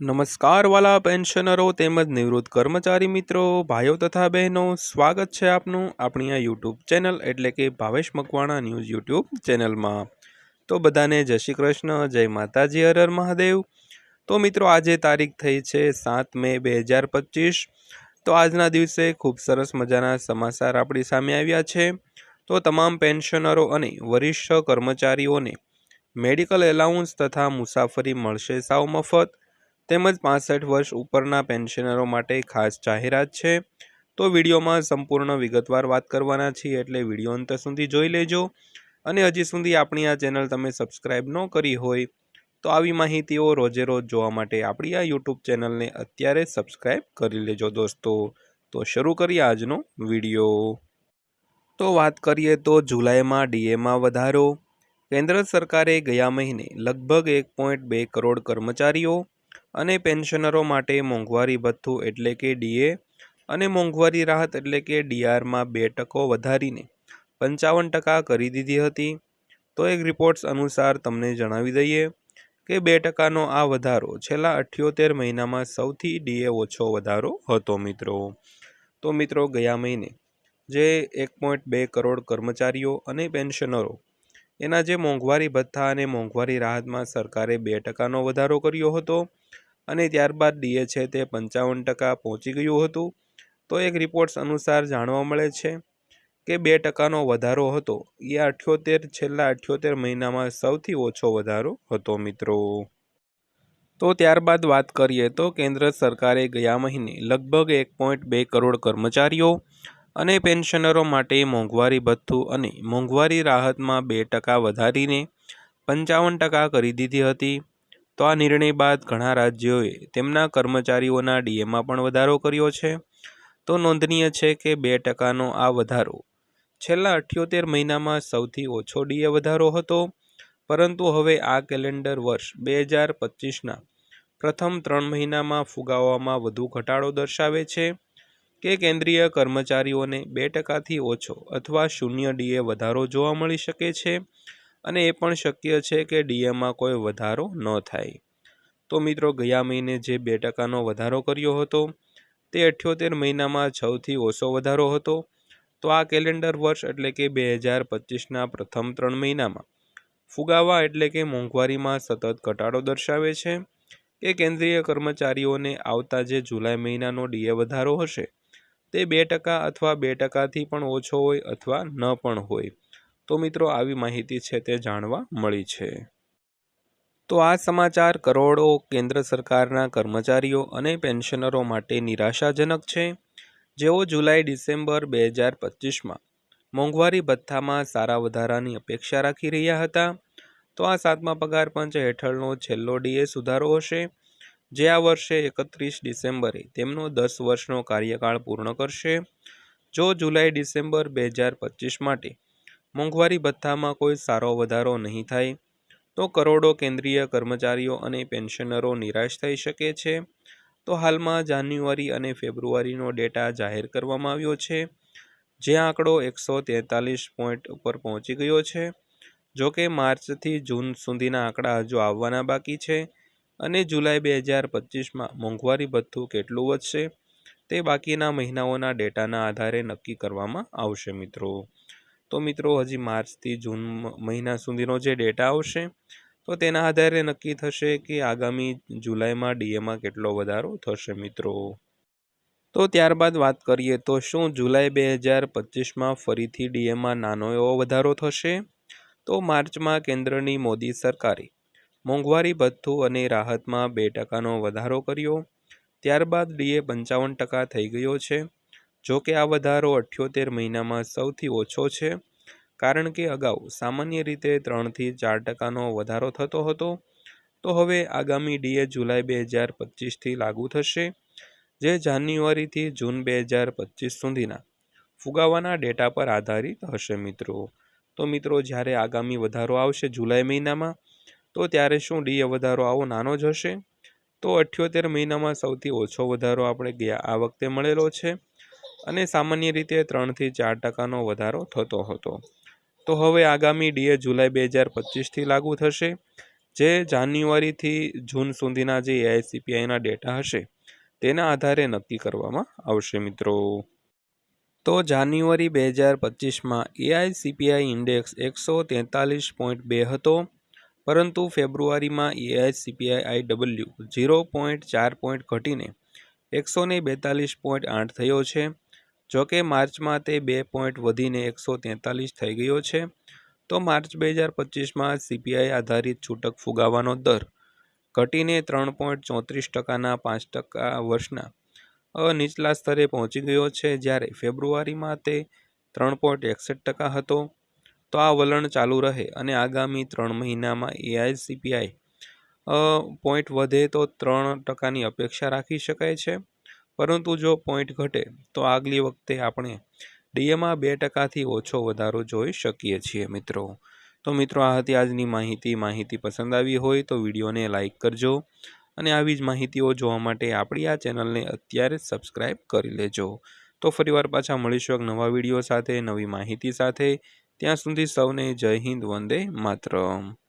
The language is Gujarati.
નમસ્કાર વાલા પેન્શનરો તેમજ નિવૃત્ત કર્મચારી મિત્રો, ભાઈઓ તથા બહેનો, સ્વાગત છે આપનું આપણી આ યુટ્યુબ ચેનલ એટલે કે ભાવેશ મકવાણા ન્યૂઝ યુટ્યુબ ચેનલમાં. તો બધાને જય શ્રી કૃષ્ણ, જય માતાજી, હર મહાદેવ. તો મિત્રો, આજે તારીખ થઈ છે સાત મે બે હજાર પચીસ. તો આજના દિવસે ખૂબ સરસ મજાના સમાચાર આપણી સામે આવ્યા છે. તો તમામ પેન્શનરો અને વરિષ્ઠ કર્મચારીઓને મેડિકલ એલાઉન્સ તથા મુસાફરી મળશે સાવ મફત. તેમજ પાસઠ વર્ષ ઉપરના પેન્શનરો માટે ખાસ જાહેરાત છે. તો વિડીયોમાં સંપૂર્ણ વિગતવાર વાત કરવાના છીએ એટલે વીડિયો અંત સુધી જોઈ લેજો. અને હજી સુધી આપણી આ ચેનલ તમે સબસ્ક્રાઈબ ન કરી હોય, તો આવી માહિતીઓ રોજે રોજ જોવા માટે આપણી આ યુટ્યુબ ચેનલને અત્યારે સબસ્ક્રાઈબ કરી લેજો દોસ્તો. તો શરૂ કરીએ આજનો વીડિયો. તો વાત કરીએ તો જુલાઈમાં ડીએમાં વધારો. કેન્દ્ર સરકારે ગયા મહિને લગભગ એક પોઈન્ટ બે કરોડ કર્મચારીઓ અને પેન્શનરો માટે મોંઘવારી ભથ્થું એટલે કે ડીએ અને મોંઘવારી રાહત એટલે કે ડીઆરમાં બે ટકો વધારીને પંચાવન ટકા કરી દીધી હતી. તો એક રિપોર્ટ્સ અનુસાર તમને જણાવી દઈએ કે બે ટકાનો આ વધારો છેલ્લા અઠ્યોતેર મહિનામાં સૌથી ડીએ ઓછો વધારો હતો મિત્રો. તો મિત્રો, ગયા મહિને જે એક પોઈન્ટ બે કરોડ કર્મચારીઓ અને પેન્શનરો એના જે મોંઘવારી ભથ્થા અને મોંઘવારી રાહતમાં સરકારે બે ટકાનો વધારો કર્યો હતો અને ત્યારબાદ ડીએ છે તે પંચાવન ટકા પહોંચી ગયું હતું. તો એક રિપોર્ટ્સ અનુસાર જાણવા મળે છે કે બે ટકાનો વધારો હતો. એ અઠ્યોતેર, છેલ્લા અઠ્યોતેર મહિનામાં સૌથી ઓછો વધારો હતો મિત્રો. તો ત્યારબાદ વાત કરીએ તો કેન્દ્ર સરકારે ગયા મહિને લગભગ એક પોઈન્ટ બે કરોડ કર્મચારીઓ અને પેન્શનરો માટે મોંઘવારી ભથ્થું અને મોંઘવારી રાહતમાં બે ટકા વધારીને પંચાવન ટકા કરી દીધી હતી. તો આ નિર્ણય બાદ ઘણા રાજ્યોએ તેમના કર્મચારીઓના ડીએમાં પણ વધારો કર્યો છે. તો નોંધનીય છે કે બે ટકાનો આ વધારો છેલ્લા અઠ્યોતેર મહિનામાં સૌથી ઓછો ડીએ વધારો હતો. પરંતુ હવે આ કેલેન્ડર વર્ષ બે હજાર પચીસના પ્રથમ ત્રણ મહિનામાં ફુગાવામાં વધુ ઘટાડો દર્શાવે છે કે કેન્દ્રીય કર્મચારીઓને બે ટકાથી ઓછો અથવા શૂન્ય ડીએ વધારો જોવા મળી શકે છે. અને એ પણ શક્ય છે કે ડીએમાં કોઈ વધારો ન થાય. તો મિત્રો, ગયા મહિને જે બે ટકાનો વધારો કર્યો હતો, તે અઠ્યોતેર મહિનામાં સૌથી ઓછો વધારો હતો. તો આ કેલેન્ડર વર્ષ એટલે કે બે હજાર પચીસના પ્રથમ ત્રણ મહિનામાં. ફુગાવા એટલે કે મોંઘવારીમાં સતત ઘટાડો દર્શાવે છે કે કેન્દ્રીય કર્મચારીઓને આવતા જે જુલાઈ મહિનાનો ડીએ વધારો હશે, તે બે ટકા અથવા બે ટકાથી પણ ઓછો હોય અથવા ન પણ હોય. તો મિત્રો આવી માહિતી છે તે જાણવા મળી છે. તો આ સમાચાર કરોડો કેન્દ્ર સરકારના કર્મચારીઓ અને પેન્શનરો માટે નિરાશાજનક છે. જેઓ જુલાઈ, ડિસેમ્બર બે હજાર પચીસમાં મોંઘવારી ભથ્થામાં સારા વધારાની અપેક્ષા રાખી રહ્યા હતા. તો આ સાતમા પગાર પંચ હેઠળનો છેલ્લો ડીએ સુધારો હશે, જે આ વર્ષે એકત્રીસ ડિસેમ્બરે તેમનો દસ વર્ષનો કાર્યકાળ પૂર્ણ કરશે. જો જુલાઈ, ડિસેમ્બર બે હજાર પચીસ માટે મોંઘવારી ભથ્થામાં કોઈ સારો વધારો નહીં થાય, તો કરોડો કેન્દ્રીય કર્મચારીઓ અને પેન્શનરો નિરાશ થઈ શકે છે. તો હાલમાં જાન્યુઆરી અને ફેબ્રુઆરીનો ડેટા જાહેર કરવામાં આવ્યો છે, જે આંકડો એકસો તેતાલીસ પોઈન્ટ ઉપર પહોંચી ગયો છે. જો કે માર્ચથી જૂન સુધીના આંકડા હજુ આવવાના બાકી છે અને જુલાઈ બે હજાર પચીસમાં મોંઘવારી ભથ્થું કેટલું વધશે, તે બાકીના મહિનાઓના ડેટાના આધારે નક્કી કરવામાં આવશે મિત્રો. તો મિત્રો હજી માર્ચથી જૂન મહિના સુધીનો જે ડેટા આવશે, તો તેના આધારે નક્કી થશે કે આગામી જુલાઈમાં ડીએમાં કેટલો વધારો થશે મિત્રો. તો ત્યારબાદ વાત કરીએ તો શું જુલાઈ બે હજાર પચીસમાં ફરીથી ડીએમાં નાનો એવો વધારો થશે? તો માર્ચમાં કેન્દ્રની મોદી સરકારે મોંઘવારી, ભથ્થું અને રાહતમાં બે ટકાનો વધારો કર્યો. ત્યારબાદ ડીએ પંચાવન ટકા થઈ ગયો છે. જો કે આ વધારો અઠ્યોતેર મહિનામાં સૌથી ઓછો છે, કારણ કે અગાઉ સામાન્ય રીતે ત્રણથી ચાર ટકાનો વધારો થતો હતો, તો હવે આગામી ડીએ જુલાઈ બે હજાર પચીસથી લાગુ થશે, જે જાન્યુઆરીથી જૂન બે હજાર પચીસ સુધીના ફુગાવાના ડેટા પર આધારિત હશે મિત્રો. તો મિત્રો, જ્યારે આગામી વધારો આવશે જુલાઈ મહિનામાં, તો ત્યારે શું ડીએ વધારો આવો નાનો જ હશે? તો અઠ્યોતેર મહિનામાં સૌથી ઓછો વધારો આપણે ગયા આ વખતે મળેલો છે. અને સામાન્ય રીતે ત્રણથી ચાર ટકાનો વધારો થતો હતો. તો હવે આગામી ડીએ જુલાઈ બે હજાર પચીસથી લાગુ થશે, જે જાન્યુઆરીથી જૂન સુધીના જે એઆઈસીપીઆઈના ડેટા હશે, તેના આધારે નક્કી કરવામાં આવશે મિત્રો. તો જાન્યુઆરી બે હજાર પચીસમાં એઆઈસીપીઆઈ ઇન્ડેક્સ એકસો તેતાલીસ પોઈન્ટ બે હતો, પરંતુ ફેબ્રુઆરીમાં એઆઈસીપીઆઈ આઈડબલ્યુ ઝીરો પોઈન્ટ ચાર પોઈન્ટ ઘટીને એકસો ને બેતાલીસ પોઈન્ટ આઠ થયો છે. જોકે માર્ચમાં તે બે પોઈન્ટ વધીને એકસો તેતાલીસ થઈ ગયો છે, તો માર્ચ બે હજાર પચીસમાં સીપીઆઈ આધારિત છૂટક ફુગાવાનો દર ઘટીને ત્રણ પોઈન્ટ ચોત્રીસ ટકાના પાંચ ટકા વર્ષના નીચલા સ્તરે પહોંચી ગયો છે. જ્યારે ફેબ્રુઆરીમાં તે ત્રણ પોઈન્ટ એકસઠ ટકા હતો, તો આ વલણ ચાલુ રહે અને આગામી ત્રણ મહિનામાં એઆઈસીપીઆઈ પોઈન્ટ વધે તો ત્રણ ટકાની અપેક્ષા રાખી શકાય છે. પરંતુ જો પોઈન્ટ ઘટે, તો આગલી વખતે આપણે ડીએમાં બે ટકાથી ઓછો વધારો જોઈ શકીએ છીએ મિત્રો. તો મિત્રો, આ હતી આજની માહિતી. માહિતી પસંદ આવી હોય તો વિડીયોને લાઇક કરજો અને આવી જ માહિતીઓ જોવા માટે આપણી આ ચેનલને અત્યારે જ સબસ્ક્રાઈબ કરી લેજો. તો ફરીવાર પાછા મળીશું એક નવા વીડિયો સાથે, નવી માહિતી સાથે. ત્યાં સુધી સૌને જય હિન્દ, વંદે માતરમ.